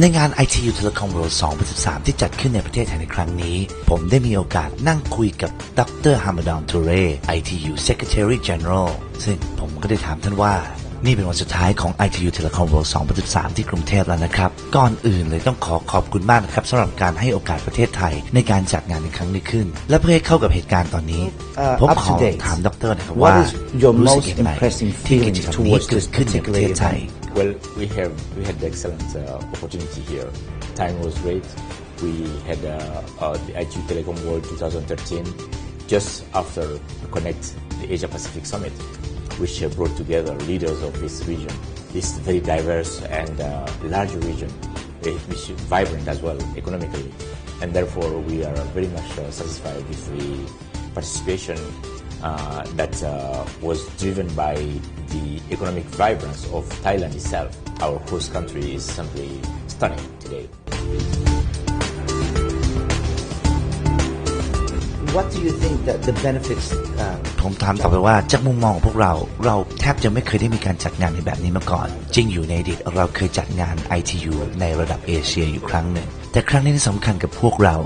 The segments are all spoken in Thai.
ในงาน ITU Telecom World 2013 ที่จัดขึ้นในประเทศไทยในครั้งนี้ ผมได้มีโอกาสนั่งคุยกับดรฮามาดอนทูเร ITU Secretary General ซึ่งผมก็ได้ถามท่านว่า นี่เป็นวันสุดท้ายของ ITU Telecom World 2013 ที่กรุงเทพแล้วนะครับ ก่อนอื่นเลยต้องขอขอบคุณมากนะครับสำหรับการให้โอกาสประเทศไทยในการจัดงานในครั้งนี้ขึ้น และเพื่อให้เข้ากับเหตุการณ์ตอนนี้ Uh, ผม up ข to อ date, ถามดรนะครับ what ว่า is your รู้สึก most ยังไง impressive ที่กิจ feelings กรรมนี้ towards เกิด this ขึ้นในประเทศ particular ไทย event? Well, we have we had the excellent uh, opportunity here. Time was great. We had uh, uh, the ITU Telecom World 2013 just after the Connect the Asia Pacific Summit, which brought together leaders of this region, this very diverse and uh, large region, eh, which is vibrant as well economically, and therefore we are very much uh, satisfied with the participation uh, that uh, was driven by the economic vibrance of Thailand itself. Our host country is simply stunning today. What do you think that the benefits uh, ผมถามต่อไปว่าจากมุมมองของพวกเราเราแทบจะไม่เคยได้มีการจัดงานในแบบนี้มาก่อน จริงอยู่ในอดีตเราเคยจัดงาน ITU ในระดับเอเชียอยู่ครั้งหนึ่ง แต่ครั้งนี้สำคัญกับพวกเรา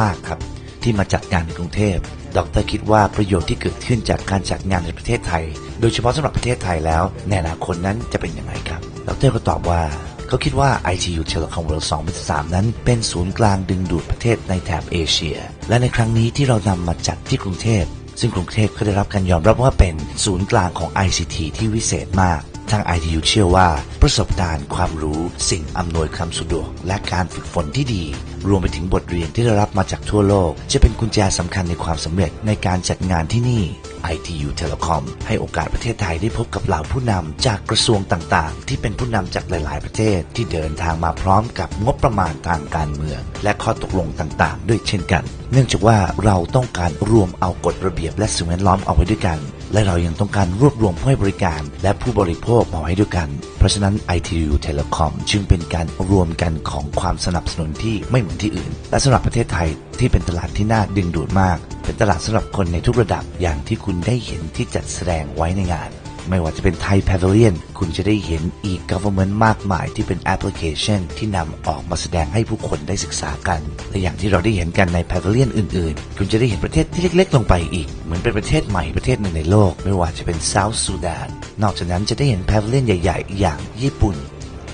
มากครับ ที่มาจัดงานในกรุงเทพดรคิดว่าประโยชน์ที่เกิดขึ้นจากการจัดงานในประเทศไทย โดยเฉพาะสำหรับประเทศไทยแล้วในอนาคตนั้นจะเป็นยังไงครับ ดรก็ตอบว่าเขาคิดว่า ITU Telecom World 2013 นั้นเป็นศูนย์กลางดึงดูดประเทศในแถบเอเชีย และในครั้งนี้ที่เรานำมาจัดที่กรุงเทพซึ่งกรุงเทพก็ได้รับการยอมรับว่าเป็นศูนย์กลางของ ICT ที่วิเศษมาก ทาง ITU เชื่อว่าประสบการณ์ความรู้สิ่งอำนวยความสะดวก และการฝึกฝนที่ดี รวมไปถึงบทเรียนที่ได้รับมาจากทั่วโลก จะเป็นกุญแจสำคัญในความสำเร็จในการจัดงานที่นี่ ITU Telecom ให้โอกาสประเทศไทยได้พบกับเหล่าผู้นำจากกระทรวงต่างๆ ที่เป็นผู้นำจากหลาย ๆ ประเทศที่เดินทางมาพร้อมกับงบประมาณทางการเมือง และข้อตกลงต่าง ๆ ด้วยเช่นกัน เนื่องจากว่าเราต้องการรวมเอากฎระเบียบและสิ่งแวดล้อมเอาไว้ด้วยกัน และเรายังต้องการรวบรวมผู้ให้บริการ และผู้บริโภคมาไว้ด้วยกัน เพราะฉะนั้น ITU Telecom จึงเป็นการรวมกันของความสนับสนุนที่ไม่เหมือนที่อื่น และสำหรับประเทศไทยที่เป็นตลาดที่น่าดึงดูดมาก เป็นตลาดสำหรับคนในทุกระดับอย่างที่คุณได้เห็นที่จัดแสดงไว้ในงาน ไม่ว่าจะเป็นไทย Pavilion คุณจะได้เห็น e-government มากมายที่เป็นแอปพลิเคชัน ที่นำออกมาแสดงให้ผู้คนได้ศึกษากัน และอย่างที่เราได้เห็นกันใน Pavilion อื่นๆ คุณจะได้เห็นประเทศที่เล็กๆ ลงไปอีก เหมือนเป็นประเทศใหม่ประเทศหนึ่งในโลก ไม่ว่าจะเป็น South Sudan นอกจากนั้นจะได้เห็น Pavilion ใหญ่ ๆ อย่างญี่ปุ่น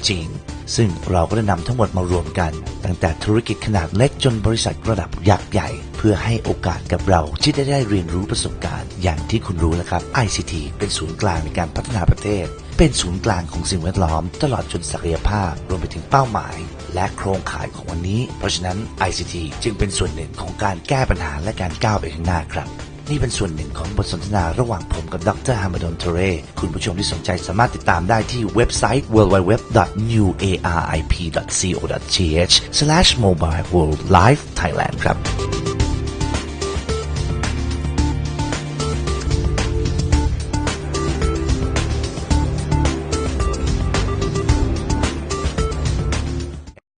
จีน ซึ่งเราก็ได้นำทั้งหมดมารวมกัน ตั้งแต่ธุรกิจขนาดเล็กจนบริษัทระดับยักษ์ใหญ่ เพื่อให้โอกาสกับเราที่จะได้เรียนรู้ประสบการณ์ อย่างที่คุณรู้นะครับ ICT เป็นศูนย์กลางในการพัฒนาประเทศ เป็นศูนย์กลางของสิ่งแวดล้อม ตลอดจนศักยภาพ รวมไปถึงเป้าหมาย และโครงข่ายของวันนี้ เพราะฉะนั้น ICT จึงเป็นส่วนหนึ่งของการแก้ปัญหาและการก้าวไปข้างหน้าครับ นี่เป็นส่วนหนึ่งของบทสนทนาระหว่างผมกับดรฮามาดอนเทเรคุณผู้ชมที่สนใจสามารถติดตามได้ที่เว็บไซต์ www.newarip.co.th/mobile world live Thailand ครับ